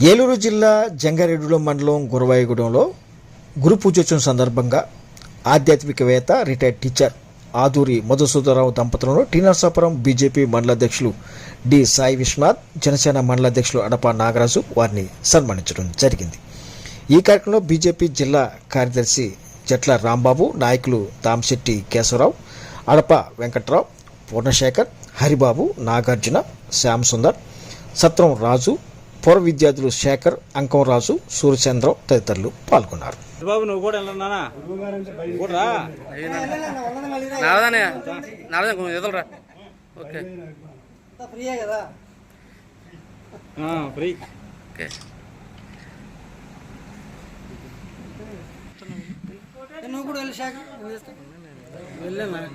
ఏలూరు జిల్లా జంగారెడ్డిలో మండలం గురవాయిగూడెంలో గురు పూజోత్సవం సందర్భంగా ఆధ్యాత్మికవేత్త రిటైర్డ్ టీచర్ ఆదూరి మధుసూదరరావు దంపతులను టీ నరసాపురం బీజేపీ మండలాధ్యక్షులు డి సాయి విశ్వనాథ్ జనసేన మండలాధ్యక్షులు అడపా అడప నాగరాజు వారిని సన్మానించడం జరిగింది. ఈ కార్యక్రమంలో బీజేపీ జిల్లా కార్యదర్శి జట్ల రాంబాబు నాయకులు తామశెట్టి కేశవరావు అడప వెంకట్రావు పూర్ణశేఖర్ హరిబాబు నాగార్జున శ్యామ్ సుందర్ సత్రం రాజు పూర్వ విద్యార్థులు శేఖర్ అంకం రాజు సూర్యచంద్రం తదితరులు పాల్గొన్నారు. బాబు నువ్వు కూడా వెళ్ళన్నానా కూడా రా నారదానే నారదా కొంచెం ఎదురురా ఓకే. ఫ్రీయే కదా ఆ, ఫ్రీ. ఓకే. నువ్వు కూడా వెళ్ళి శాఖ వెళ్ళాను వెళ్ళు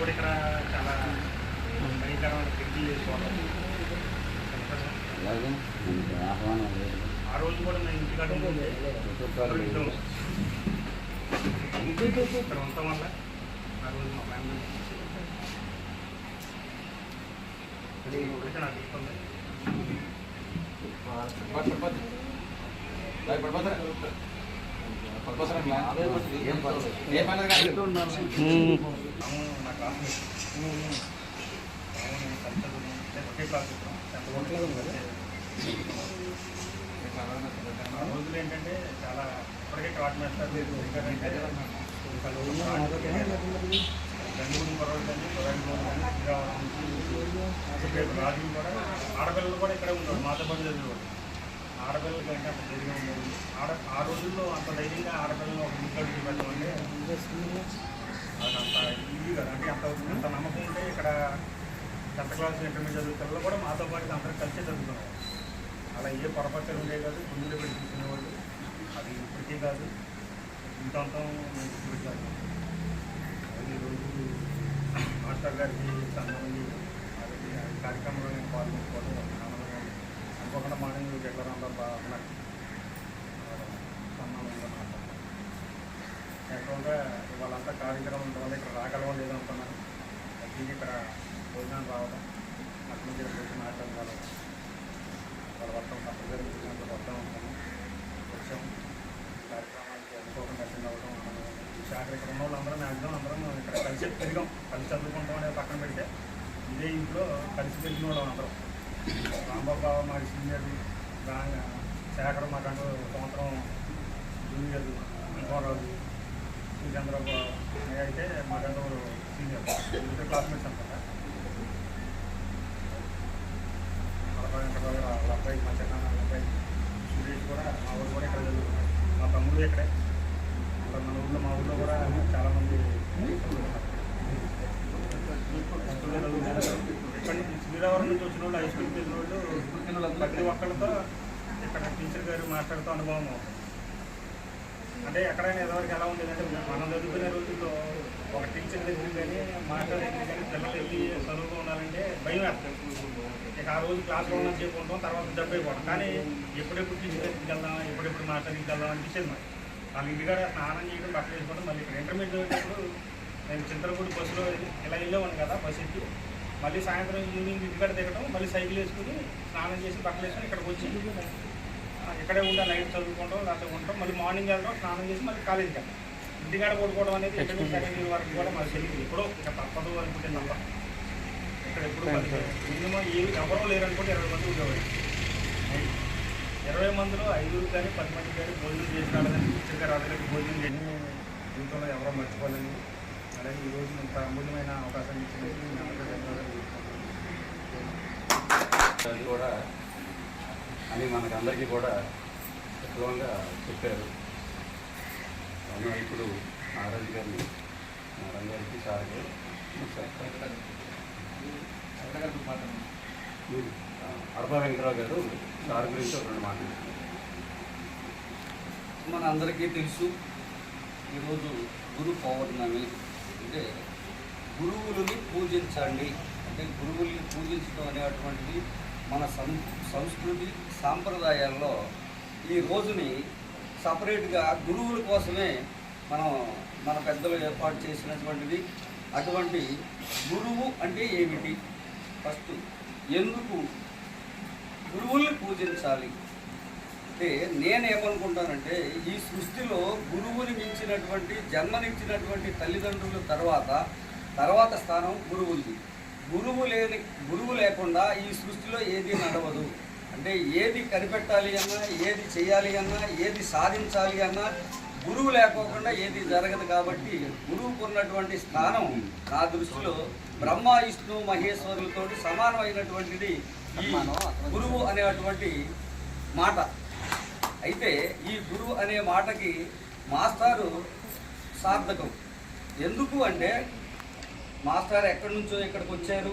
కూడా ఇక్కడ చాలా భయంకరమైన కిటికీ చేసుకోవాలి ఆ రోజు కూడా నేను ఇంటికాడ ఉంటే ఇక్కడ ఉండటం వల్ల ఆ రోజు మా ఫ్యామిలీ ఇప్పటికీ నాకు ఇస్తుంది అవును, నా క్లాస్మేట్ అవును, రోజులు ఏంటంటే చాలా ఇప్పటికే క్లాట్ మేస్తారు బెంగళూరు పర్వాలు రాజు కూడా ఆడపిల్లలు కూడా ఇక్కడే ఉంటారు మాతో పాటు చదివేవాడు అంటే అంత ధైర్యం ఉండేది ఆడ ఆ రోజుల్లో అంత ధైర్యంగా ఆడపిల్లలు ఒక ఇంట్లో పెట్టమంటే అంత ఈజీ కదా అంటే అంత అంత నమ్మకం ఉంటే ఇక్కడ టెన్త్ క్లాస్ ఇంటర్మీడియట్ చదువు పిల్లలు కూడా మాతో పాటు అందరూ కలిసే చదువుతున్నాం అలా ఏ పొరపాట్లు ఉండేవి కాదు ముందులో పెట్టి తీసుకునేవాళ్ళు అది ఇప్పటికే కాదు ఇంతంతం మేము అది ఈరోజు మాస్టర్ గారికి సంబంధించి అది కార్యక్రమంలో నేను పాల్గొనుకోవడం ఆనందంగా అనుకోకుండా మార్నింగ్ జగరాంలో బాగా యాక్చువల్గా వాళ్ళంతా కార్యక్రమం వల్ల ఇక్కడ రాగలం లేదో అనుకున్నాను ఇక్కడ భోజనం రావడం అక్కడి నుంచి భోజనం వచ్చి మాట్లాడడం రావడం వాళ్ళ వర్తం కంపల్సరీ భోజనంలో వద్దాం అనుకున్నాం వచ్చాం. కార్యక్రమానికి అనుకోకుండా అటెండ్ అవ్వడం విశాఖ శాఖ ఇక్కడ ఉన్న వాళ్ళందరం మ్యాక్సిమం అందరం ఇక్కడ కలిసి పెరిగాం కలిసి చదువుకుంటాం అనేది పక్కన పెడితే ఇదే ఇంట్లో కలిసి పెరిగిన వాళ్ళం అందరం. రాంబాబు బావ మా సీనియర్ శేఖర్ మాకంటూ సంవత్సరం జూనియర్ ఇంకోరాజు చంద్రబాబు అయితే మాకంటూ సీనియర్ ఇద్దరు క్లాస్మేట్స్ అనమాట అబ్బాయి వాళ్ళ అబ్బాయి మా చిన్న అబ్బాయి సురేష్ కూడా మా ఊరు కూడా ఇక్కడ చదువుకున్నాడు మా తమ్ముడు ఇక్కడే. ఇక్కడ మన ఊళ్ళో మా ఊళ్ళో కూడా చాలామంది ఇక్కడ శ్రీరావరం నుంచి వచ్చిన వాళ్ళు హై స్కూల్కి వెళ్ళిన వాళ్ళు ప్రతి ఒక్కళ్ళతో ఇక్కడ టీచర్ గారు మాట్లాడుతూ అనుభవం అవుతుంది. అంటే ఎక్కడైనా ఎదవరికి ఎలా ఉండేదంటే మనం చదువుకునే రోజుల్లో ఒక టీచర్ దగ్గర కానీ మాస్టర్ దగ్గర కానీ పిల్లలు వెళ్ళి చదువుతూ ఉండాలంటే భయం వేస్తుంది ఇక ఆ రోజు క్లాస్లో ఉన్న చెప్పుకుంటాం తర్వాత డబ్బు అయిపోవడం. కానీ ఎప్పుడెప్పుడు టీచర్ దగ్గరికి వెళ్దాం ఎప్పుడెప్పుడు మాస్టర్ దగ్గరికి వెళ్దాం అనిపించేది మరి వాళ్ళ ఇంటికాడ స్నానం చేయడం బట్టలు వేసుకోవడం మళ్ళీ ఇక్కడ ఇంటర్మీడియట్ చదివేటప్పుడు నేను చింతలపూడి బస్సులో ఇలా వెళ్ళేవాడిని కదా బస్సు ఎక్కి. మళ్ళీ సాయంత్రం ఈవినింగ్ ఇంటికాడ దిగడం మళ్ళీ సైకిల్ వేసుకుని స్నానం చేసి బట్టలు వేసుకుని ఇక్కడికి వచ్చి ఇక్కడే ఉంటా నైట్ చదువుకుంటాం లేకపోతే ఉంటాం మళ్ళీ మార్నింగ్ వెళ్తాం స్నానం చేసి మళ్ళీ కాలేజీకి వెళ్తాం. ఇంటికాడ పడుకోవడం అనేది ఇంటర్మీడియట్ సెకండ్ ఇయర్ వరకు కూడా మాకు తెలియదు. ఎప్పుడో ఇక తప్పదు అనుకుంటే తప్ప. ఇక్కడ ఎప్పుడు మినిమం ఏ ఎవరో లేరు అనుకుంటే ఇరవై మంది ఉండేవాడు. ఇరవై మందిలో ఐదుగురు కానీ పది మంది కానీ భోజనం చేసి రాలేదని టీచర్ గారు రాలేదని భోజనం చేసి జీవితంలో ఎవరో మర్చిపోలేని అలాగే ఈ రోజు ఇంత అమూల్యమైన అవకాశం. అది కూడా అని మనకు అందరికీ కూడా వివరంగా చెప్పారు. అవును ఇప్పుడు నారాజు గారిని నారాయణ గారికి సార్ గారు అడపా గారు సార్ గురించి ఒక రెండు మన అందరికీ తెలుసు ఈరోజు గురు పౌర్ణమి. అంటే గురువులని పూజించండి. అంటే గురువుల్ని పూజించడం అనేటువంటిది మన సం సంస్కృతి సాంప్రదాయాల్లో ఈ రోజుని సపరేట్గా గురువుల కోసమే మనం మన పెద్దలు ఏర్పాటు చేసినటువంటిది. అటువంటి గురువు అంటే ఏమిటి? ఫస్ట్ ఎందుకు గురువుల్ని పూజించాలి? అంటే నేనేమనుకుంటానంటే ఈ సృష్టిలో గురువుని మించినటువంటి జన్మనిచ్చినటువంటి తల్లిదండ్రుల తర్వాత తర్వాత స్థానం గురువులది. గురువు లేని గురువు లేకుండా ఈ సృష్టిలో ఏది నడవదు. అంటే ఏది కనిపెట్టాలి అన్నా ఏది చేయాలి అన్నా ఏది సాధించాలి అన్నా గురువు లేకోకుండా ఏది జరగదు కాబట్టి గురువుకు ఉన్నటువంటి స్థానం నా దృష్టిలో బ్రహ్మ విష్ణు మహేశ్వరులతో సమానమైనటువంటిది ఈ గురువు అనేటువంటి మాట. అయితే ఈ గురువు అనే మాటకి మాస్టారు సార్థకం. ఎందుకు అంటే మాస్టర్ ఎక్కడి నుంచో ఇక్కడికి వచ్చారు.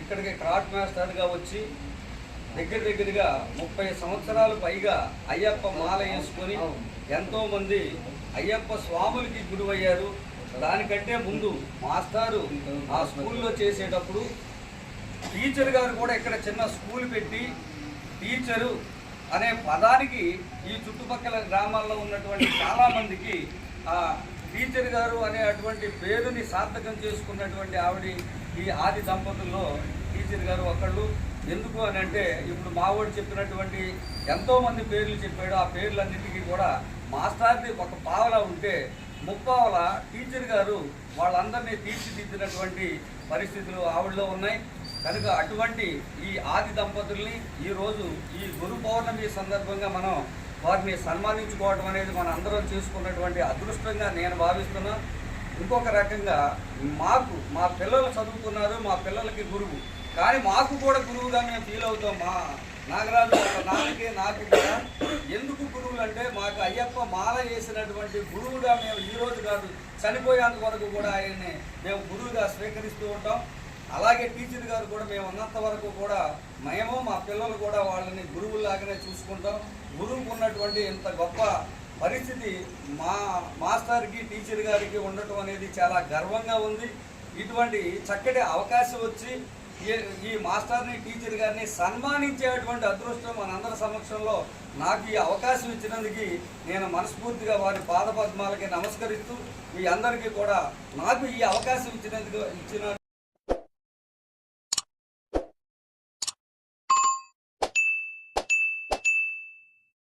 ఇక్కడికి క్రాఫ్ట్ మాస్టర్గా వచ్చి దగ్గర దగ్గరగా ముప్పై సంవత్సరాలు పైగా అయ్యప్ప మాల వేసుకొని ఎంతోమంది అయ్యప్ప స్వాములకి గురువయ్యారు. దానికంటే ముందు మాస్టారు ఆ స్కూల్లో చేసేటప్పుడు టీచర్ గారు కూడా ఇక్కడ చిన్న స్కూల్ పెట్టి టీచరు అనే పదానికి ఈ చుట్టుపక్కల గ్రామాల్లో ఉన్నటువంటి చాలామందికి ఆ టీచర్ గారు అనే అటువంటి పేరుని సార్థకం చేసుకున్నటువంటి ఆవిడ ఈ ఆది దంపతుల్లో టీచర్ గారు ఒకళ్ళు. ఎందుకు అని అంటే ఇప్పుడు మావోడు చెప్పినటువంటి ఎంతోమంది పేర్లు చెప్పాడు. ఆ పేర్లన్నిటికీ కూడా మాస్టార్ది ఒక పావల ఉంటే ముప్పావల టీచర్ గారు వాళ్ళందరినీ తీర్చిదిద్దినటువంటి పరిస్థితులు ఆవిడలో ఉన్నాయి. కనుక అటువంటి ఈ ఆది దంపతుల్ని ఈరోజు ఈ గురు పౌర్ణమి సందర్భంగా మనం వారిని సన్మానించుకోవడం అనేది మన అందరం చేసుకున్నటువంటి అదృష్టంగా నేను భావిస్తున్నా. ఇంకొక రకంగా మాకు మా పిల్లలు చదువుకున్నారు మా పిల్లలకి గురువు. కానీ మాకు కూడా గురువుగా మేము ఫీల్ అవుతాం. మా నాగరాజు ఒక నాన్నకి నాకు కూడా ఎందుకు గురువులు అంటే మాకు అయ్యప్ప మాల వేసినటువంటి గురువుగా మేము ఈరోజు కాదు చనిపోయేంత వరకు కూడా ఆయన్ని మేము గురువుగా స్వీకరిస్తూ ఉంటాం. అలాగే టీచర్ గారు కూడా మేము ఉన్నంత వరకు కూడా మేము మా పిల్లలు కూడా వాళ్ళని గురువులాగానే చూసుకుంటాం. గురువుకు ఉన్నటువంటి ఇంత గొప్ప పరిస్థితి మా మాస్టర్కి టీచర్ గారికి ఉండటం అనేది చాలా గర్వంగా ఉంది. ఇటువంటి చక్కటి అవకాశం వచ్చి ఈ- మాస్టర్ని టీచర్ గారిని సన్మానించేటువంటి అదృష్టం మనందరి సమక్షంలో నాకు ఈ అవకాశం ఇచ్చినందుకు నేను మనస్ఫూర్తిగా వారి పాదపద్మాలకి నమస్కరిస్తూ మీ అందరికీ కూడా నాకు ఈ అవకాశం ఇచ్చినందుకు ఇచ్చిన